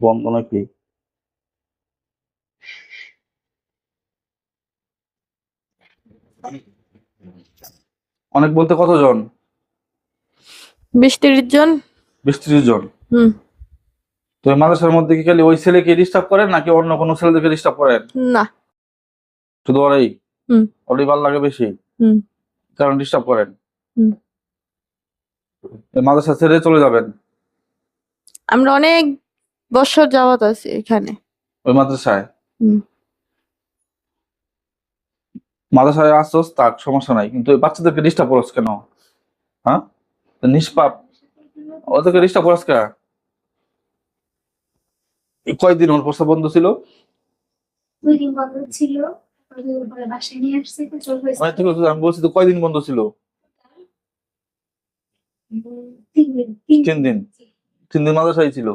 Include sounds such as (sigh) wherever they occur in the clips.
বন্ধ নাকি অনেক বলতে কতজন? বিশ তিরিশ জন। বিশ ত্রিশ জন? হুম। তো মাদ্রাসার মধ্যে কি খালি ওই ছেলেকে ডিস্টার্ব করেন নাকি অন্য কোনো ছেলেদেরকে ডিস্টার্ব করেন? না। শুধু ওরাই? হুম। ওরাই ভালো লাগে বেশি? হুম। কারণ ডিস্টার্ব করেন? হুম। মাদ্রাসা ছেড়ে চলে যাবেন? আমরা অনেক বছর যাওয়াত আছি এখানে। ওই মাদ্রাসায়? হুম। মাদ্রাসায় আসছস তার সমস্যা নাই। কিন্তু ওই বাচ্চাদেরকে ডিস্টার্ব করছ কেন? হ্যাঁ? তো নিষ্পাপ। ওদেরকে ডিস্টার্ব করছ কে? এই কয়দিন ওর প্রস্তাব বন্ধ ছিল? দুই দিন বন্ধ ছিল। দুই পরে বাসায় নিয়ে আসছে তো চল হয়েছে ঠিক আছে, আমি বলছি তো কয়দিন বন্ধ ছিল? তিন দিন। তিন তিন দিন। তিন দিন মাদ্রাসায় ছিল?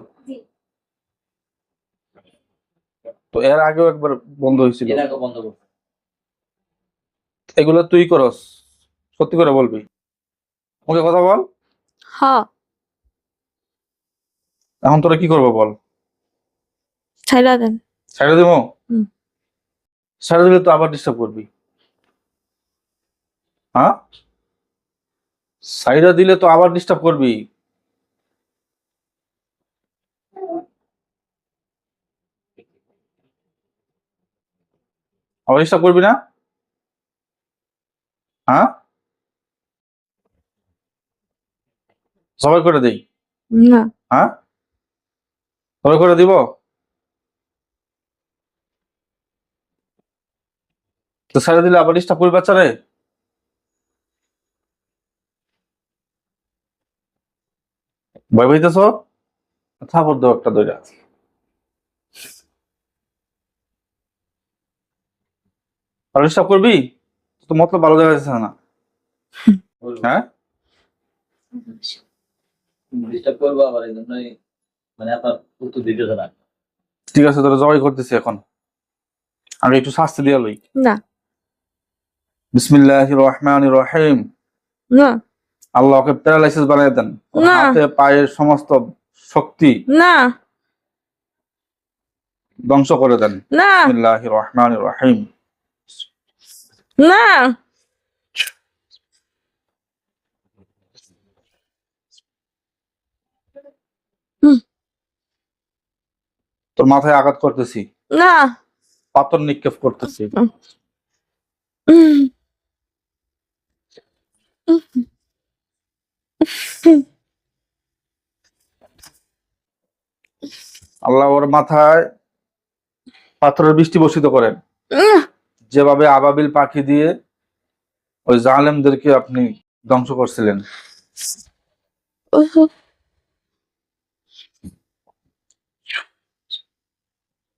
তো এর আগেও একবার বন্ধ হয়েছিল। এগুলো তুই করস সত্যি করে বলবি। ওকে কথা বল। হ্যাঁ এখন তোরা কি করব বল? দেন। দিব। সাইডে দিলে তো আবার ডিস্টার্ব করবি। হ্যাঁ? সাইডে দিলে তো আবার ডিস্টার্ব করবি। আবার ডিস্টার্ব করবি না? হ্যাঁ? সবাই করে দেই। না। হ্যাঁ? সবাই করে দিব? তো ছেড়ে দিলে আবার ডিস্টার্ব করবে বাচ্চারে ভয় পাইতেছ? থাপড় দাও একটা দইরা আর ডিস্টার্ব করবি? তো মতলব ভালো দেখা যাচ্ছে না। হ্যাঁ? ডিস্টার্ব করব আবার এই জন্যই মানে আপনার উত্তর দিতেছে না ঠিক আছে তোরা জবাই করতেছি এখন। আগে একটু শাস্তি দিয়া লই। না। বিসমিল্লাহির রহমানির রহিম। না। আল্লাহকে প্যারালাইসিস বানিয়ে দেন। না। হাতে পায়ের সমস্ত শক্তি না। ধ্বংস করে দেন। না। বিসমিল্লাহির রহমানির রহিম। না। তোর মাথায় আঘাত করতেছি। না। পাথর নিক্ষেপ করতেছি। আল্লাহ ওর মাথায় পাথরের বৃষ্টি বর্ষিত করেন। যেভাবে আবাবিল পাখি দিয়ে ওই জালেমদেরকে আপনি ধ্বংস করছিলেন উহ।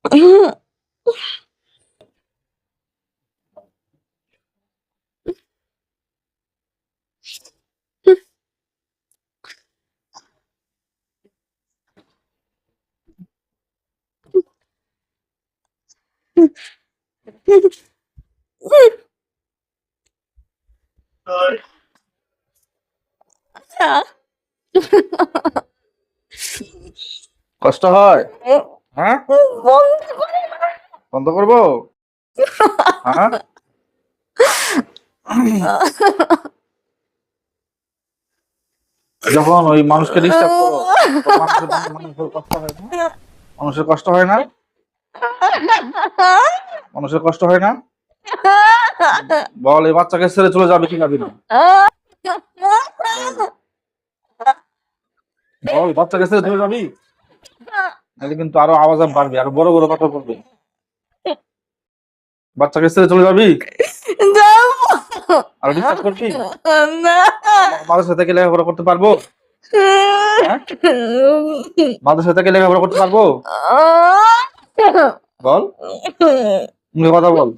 (laughs) উম। (laughs) কষ্ট হয়? হ্যাঁ? বন্ধ করব? হ্যাঁ? যখন ওই মানুষকে ডিস্টার্ব মানুষের কষ্ট হয় না? মানুষের কষ্ট হয় না? মানুষের কষ্ট হয় না? বল, এই বাচ্চাকে ছেড়ে চলে যাবে কি যাবি বল বাচ্চাকে ছেড়ে চলে যাবি? কিন্তু আরও আওয়াজ বাড়বে, আরও বড় বড় কথা বলবে। বাচ্চাকে ছেড়ে চলে যাবি? আর ডিস্টার্ব করবি? থেকে লেখাপড়া করতে পারব? হ্যাঁ? লেখাপড়া করতে পারব? বল। কথা বল।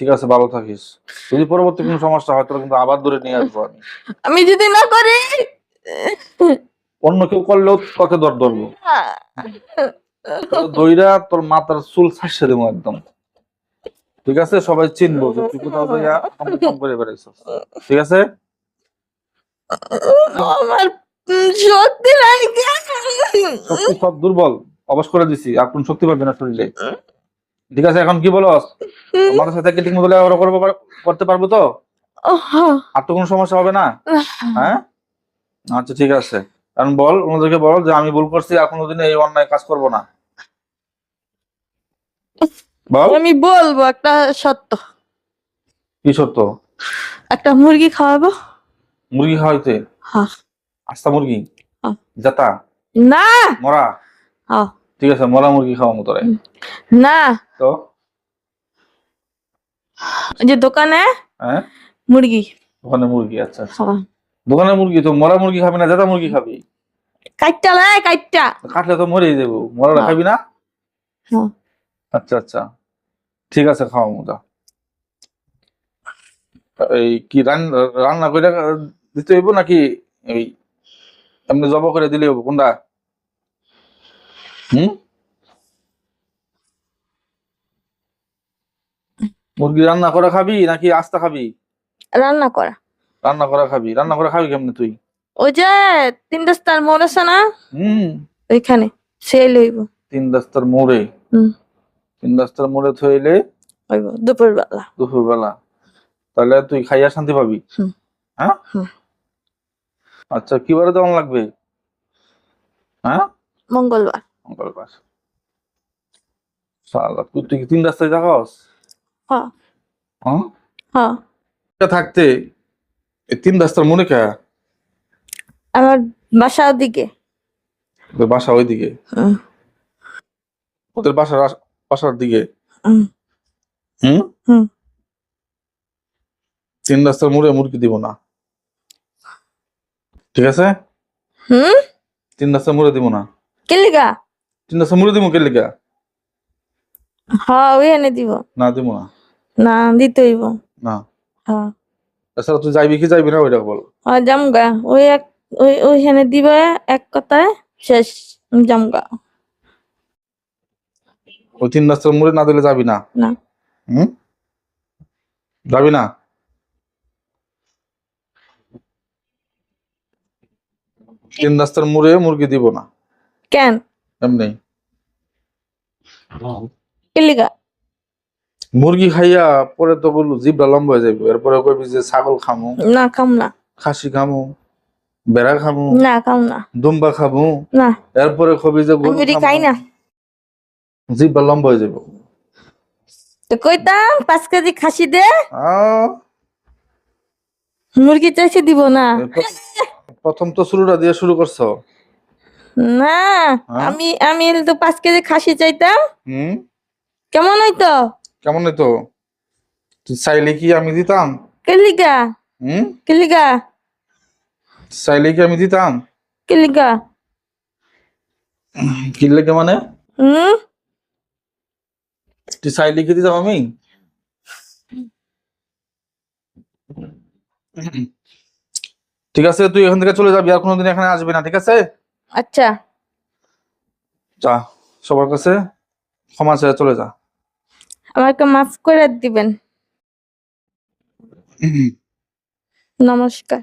ঠিক আছে ভালো থাকিস যদি পরবর্তী কোনো সমস্যা হয় তোর কিন্তু আবার দূরে নিয়ে আসব আমি আমি যদি না করি অন্য কেউ করলেও তোকে দর ধরবো দইরা তোর মাথার চুল ছাড়ছে দেবো একদম। ঠিক আছে? সবাই চিনবো যে তুই কোথাও যাইয়া কম করে বেড়াইছিস। ঠিক আছে? আমার উম, শক্তি সব দুর্বল। অবশ করে দিছি। আর কোন শক্তি পাবে না শরীরে। ঠিক আছে? এখন কি বলো মাথার সাথে কি ঠিক মতো লেখাপড়া করব করতে পারব তো? আর তো কোনো সমস্যা হবে না? হ্যাঁ? আচ্ছা ঠিক আছে। কারণ বল ওনাদেরকে বল যে আমি ভুল করছি আর কোনোদিন এই অন্যায় কাজ করব না। আমি বলব একটা সত্য। কি সত্য? একটা মুরগি খাওয়াবো? মুরগি খাওয়াইতে? হ্যাঁ। আস্তা মুরগি? হ্যাঁ। জাতা? না! মরা? হ্যাঁ। ঠিক আছে মরা মুরগি খাওয়া মতো না! তো? যে দোকানে হ্যাঁ? মুরগি। দোকানে মুরগি আচ্ছা আচ্ছা। হ্যাঁ। দোকানে মুরগি তো মরা মুরগি খাবি না জাতা মুরগি খাবি? কাইটটা লাই কাইটটা কাটলে তো মরেই যাব। হ্যাঁ। খাবি না? হ্যাঁ। আচ্ছা আচ্ছা। ঠিক আছে খাওয়া মজা। এই কি রান্না করে দিতে হইব নাকি এই এমনি জব করে দিলে হইব কোনটা? হুম? মুরগি রান্না করে খাবি নাকি আস্তা খাবি? রান্না করা। রান্না করা খাবি রান্না করে খাবি কেমনে তুই? ওই যে তিন রাস্তার মোড় আছে না? হুম। ওইখানে সে লইব। তিন রাস্তার মোড়ে? হুম। তিন রাস্তার মোড়ে থইলে দুপুর বেলা দুপুর বেলা তাহলে তুই খাইয়া শান্তি পাবি? হ্যাঁ? আচ্ছা কি বারে দেওয়ান লাগবে? হ্যাঁ? মঙ্গলবার। মঙ্গলবার। সালা তুই তুই তিন রাস্তায় থাকস? হ্যাঁ। হ্যাঁ? হ্যাঁ। থাকতে তিন রাস্তার মনে কে? আমার বাসার দিকে ওদের বাসা ওইদিকে? হুম, ওদের আস- বাসার দিকে। হুম। তিন রাস্তার মোড়ে মুরগি দিব না। ঠিক আছে? হুম? তিন রাস্তার মোড়ে দিব না। কেলিগা তিন রাস্তার মোড়ে দিব কে লিগা? হ্যাঁ দিব। না দিব না। না দিতে হইব। না। হ্যাঁ তাছাড়া তুই যাইবি কি যাইবি না ওইটা বল। হ্যাঁ জামগা ওই এক ওই ওইখানে দিবে এক কথায় শেষ জামগা ওই তিন রাস্তার মোড়ে না দিলে যাবি না? না। হুম? যাবি না? তিন রাস্তার মোড়ে মুরগি দিব না। কেন? এমনি। কেলিগা? মুরগি খাইয়া পরে তো বলল জিবরা লম্বা হয়ে যাবে এরপরে কইবি যে ছাগল খামু না খাম না। খাসি খামু বেড়া খামু না খাম না। দুম্বা খামু না। এরপরে কবি যে গরু। খাই না? জিবরা লম্বা হয়ে যাবে। তো কইতাম পাঁচ কেজি খাসি দে। মুরগি চাইছে দিব না। প্রথম তো শুরুটা দিয়ে শুরু করছ। না হ্যাঁ? আমি আমি তো পাঁচ কেজি খাসি চাইতাম। কেমন হইতো? কেমন তো তুই চাইলে কি আমি দিতাম? কেলিগা। হুম? কেলিগা। চাইলে কি আমি দিতাম? কেলিগা। কি লেগে মানে হুম? চাইলে কি দিতাম আমি? ঠিক আছে তুই এখান থেকে চলে যাবি আর কোনোদিন এখানে আসবি না ঠিক আছে? আচ্ছা। যা সবার কাছে ক্ষমা চেয়ে চলে যা। আমাকে মাফ করে দিবেন। নমস্কার।